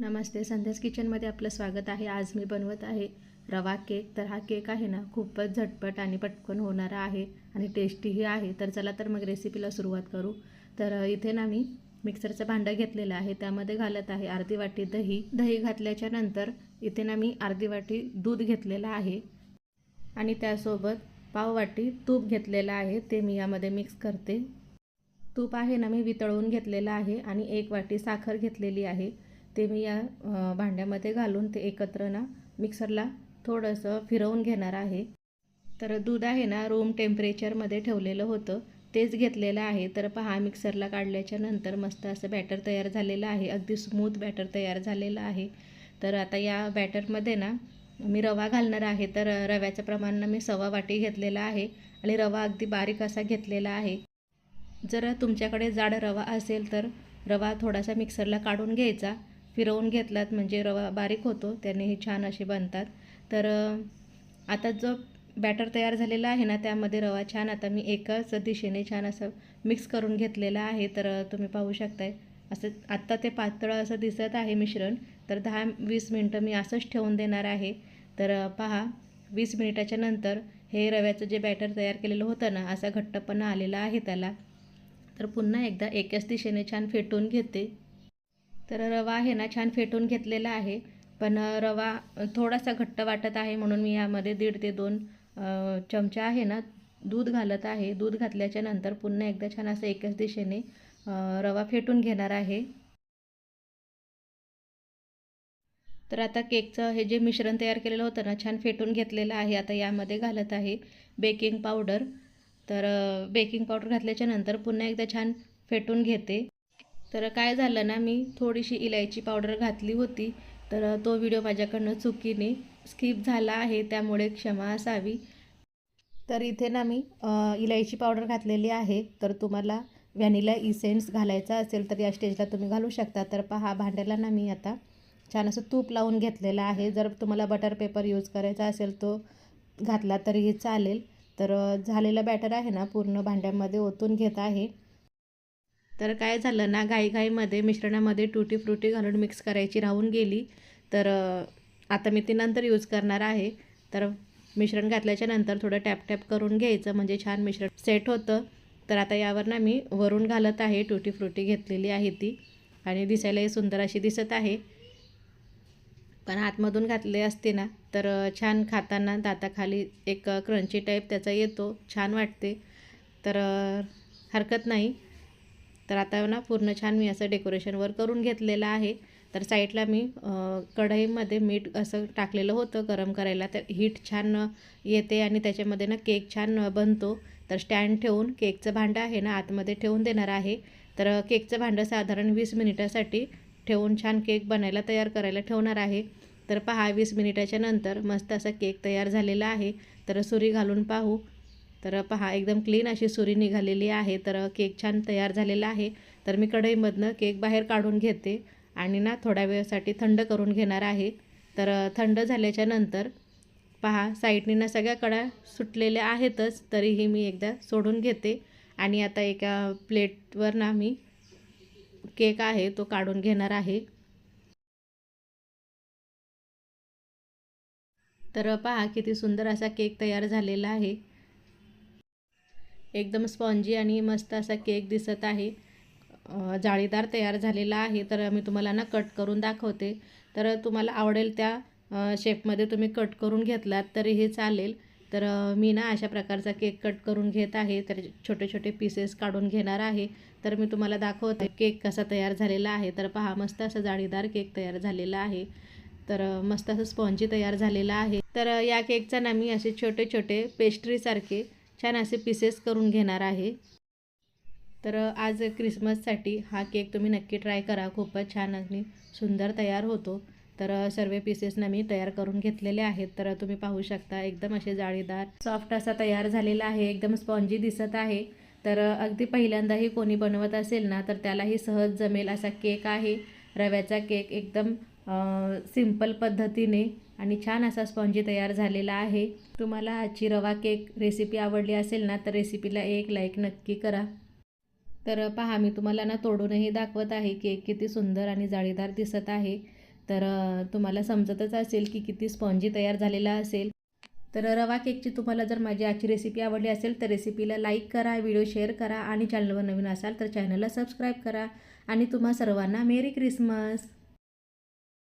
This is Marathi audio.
नमस्ते संध्यास किचनमध्ये आपलं स्वागत आहे. आज मी बनवत आहे रवा केक. तर हा केक आहे ना खूपच झटपट आणि पटकन होणारा आहे आणि टेस्टीही आहे. तर चला तर मग रेसिपीला सुरुवात करू. तर इथे ना मी मिक्सरचं भांडं घेतलेलं आहे. त्यामध्ये घालत आहे अर्धी वाटी दही. दही घातल्याच्या नंतर इथे ना मी अर्धी वाटी दूध घेतलेलं आहे. आणि त्यासोबत पाव वाटी तूप घेतलेलं आहे. ते मी यामध्ये मिक्स करते. तूप आहे ना मी वितळवून घेतलेलं आहे आणि एक वाटी साखर घेतलेली आहे. ते मी या भांड्यामध्ये घालून ते एकत्र ना मिक्सरला थोडंसं फिरवून घेणार आहे. तर दूध आहे ना रूम टेम्परेचरमध्ये ठेवलेलं होतं. तेच घेतलेलं आहे. तर पहा मिक्सरला काढल्याच्या नंतर मस्त असं बॅटर तयार झालेलं आहे. अगदी स्मूथ बॅटर तयार झालेलं आहे. तर आता या बॅटरमध्ये ना मी रवा घालणार आहे. तर रव्याचं प्रमाण मी सव्वा वाटी घेतलेला आहे आणि रवा अगदी बारीक असा घेतलेला आहे. जर तुमच्याकडे जाड रवा असेल तर रवा थोडासा मिक्सरला काढून घ्यायचा. फिरवून घेतलात म्हणजे रवा बारीक होतो त्याने हे छान असे बनतात. तर आता जो बॅटर तयार झालेला आहे ना त्यामध्ये रवा छान आता मी एकाच दिशेने छान असं मिक्स करून घेतलेला आहे. तर तुम्ही पाहू शकताय. असं आत्ता ते पातळ असं दिसत आहे मिश्रण. तर दहा वीस मिनटं मी असंच ठेवून देणार आहे. तर पहा वीस मिनिटाच्या नंतर हे रव्याचं जे बॅटर तयार केलेलं होतं ना असा घट्टपणा आलेला आहे त्याला. तर पुन्हा एकदा एकाच दिशेने छान फेटून घेते. तर रवा आहे ना छान फेटून घेतलेला आहे. पण रवा थोडासा घट्ट वाटत आहे म्हणून मी यामध्ये दीड ते दोन चमचा आहे ना दूध घालत आहे. दूध घातल्याच्या नंतर पुन्हा एकदा छान असं एकाच दिशेने रवा फेटून घेणार आहे. तर आता केकचं हे जे मिश्रण तयार केलेलं होतं ना छान फेटून घेतलेलं आहे. आता यामध्ये घालत आहे बेकिंग पावडर. तर बेकिंग पावडर घातल्याच्या नंतर पुन्हा एकदा छान फेटून घेते. तर काय झालं ना मी थोडीशी इलायची पावडर घातली होती तर तो व्हिडिओ माझ्याकडनं चुकीने स्किप झाला आहे त्यामुळे क्षमा असावी. तर इथे ना मी इलायची पावडर घातलेली आहे तर तुम्हाला व्हॅनिला इसेन्स घालायचा असेल तर या स्टेजला तुम्ही घालू शकता. तर पहा भांड्याला ना मी आता छान असं तूप लावून घेतलेलं आहे. जर तुम्हाला बटर पेपर यूज करायचा असेल तो घातला तरीही चालेल. तर झालेलं झालेला बॅटर आहे ना पूर्ण भांड्यामध्ये ओतून घेत आहे. तर काय झालं ना घाईघाईमध्ये मिश्रणामध्ये टुटी फ्रुटी घालून मिक्स करायची राहून गेली. तर आता मी ती नंतर यूज करणार आहे. तर मिश्रण घातल्याच्या नंतर थोडं टॅप टॅप करून घ्यायचं म्हणजे छान मिश्रण सेट होतं. तर आता यावर ना मी वरून घालत आहे टुटी फ्रुटी घेतलेली आहे ती. आणि दिसायलाही सुंदर अशी दिसत आहे. पण आतमधून घातले असते ना तर छान खाताना दाताखाली एक क्रंची टाईप त्याचा येतो छान वाटते. तर हरकत नाही. तर आता ना पूर्ण छान मी असं डेकोरेशनवर करून घेतलेलं आहे. तर साईडला मी कढईमध्ये मीठ असं टाकलेलं होतं गरम करायला. तर हीट छान येते आणि त्याच्यामध्ये ना केक छान बनतो. तर स्टँड ठेवून केकचं भांडं आहे ना आतमध्ये ठेवून देणार आहे. तर केकचं भांडं साधारण वीस मिनिटासाठी ठेवून छान केक बनायला तयार करायला ठेवणार आहे. तर पहा वीस मिनिटाच्या नंतर मस्त असा केक तयार झालेला आहे. तर सुरी घालून पाहू. तर पहा एकदम क्लीन अशी सुरी निघालेली आहे. तर केक छान तयार झालेला आहे. तर मी कढईमधनं केक बाहेर काढून घेते आणि ना थोड्या वेळासाठी थंड करून घेणार आहे. तर थंड झाल्याच्यानंतर पहा साईडनी ना सगळ्या कडा सुटलेल्या आहेतच तरीही मी एकदा सोडून घेते. आणि आता एका प्लेटवर ना मी केक आहे तो काढून घेणार आहे. तर पहा किती सुंदर असा केक तयार झालेला आहे. एकदम स्पॉन्जी आणि मस्त असा केक दिसत आहे. जाळीदार तयार झालेला आहे. तर मी तुम्हाला ना कट करून दाखवते. तर तुम्हाला आवडेल त्या शेपमध्ये तुम्ही कट करून घेतलात तरीही चालेल. तर मी ना अशा प्रकारचा केक कट करून घेत आहे. तर छोटे छोटे पीसेस काढून घेणार आहे. तर मी तुम्हाला दाखवते केक कसा तयार झालेला आहे. तर पहा मस्त असा जाळीदार केक तयार झालेला आहे. तर मस्त असं स्पॉन्जी तयार झालेला आहे. तर या केकचा ना मी असे छोटे छोटे पेस्ट्रीसारखे छान असे पीसेस करून घेणार आहे. तर आज क्रिसमससाठी हा केक तुम्ही नक्की ट्राय करा. खूपच छान आणि सुंदर तयार होतो. तर सर्व पीसेसना मी तयार करून घेतलेले आहेत. तर तुम्ही पाहू शकता एकदम असे जाळीदार सॉफ्ट असा तयार झालेला आहे. एकदम स्पॉन्जी दिसत आहे. तर अगदी पहिल्यांदाही कोणी बनवत असेल ना तर त्यालाही सहज जमेल असा केक आहे. रव्याचा केक एकदम सिंपल पद्धतीने आणि छान असा स्पॉन्जी तयार झालेला आहे. तुम्हाला आजची रवा केक रेसिपी आवडली असेल ना तर रेसिपीला एक लाईक नक्की करा. तर पहा मी तुम्हाला ना तोडूनही दाखवत आहे केक किती सुंदर आणि जाळीदार दिसत आहे. तर तुम्हाला समजतच असेल की किती स्पॉन्जी तयार झालेला असेल. तर रवा केकची तुम्हाला जर माझी आजची रेसिपी आवडली असेल तर रेसिपीला लाईक करा व्हिडिओ शेअर करा आणि चॅनलवर नवीन असाल तर चॅनलला सबस्क्राईब करा. आणि तुम्हा सर्वांना मेरी क्रिसमस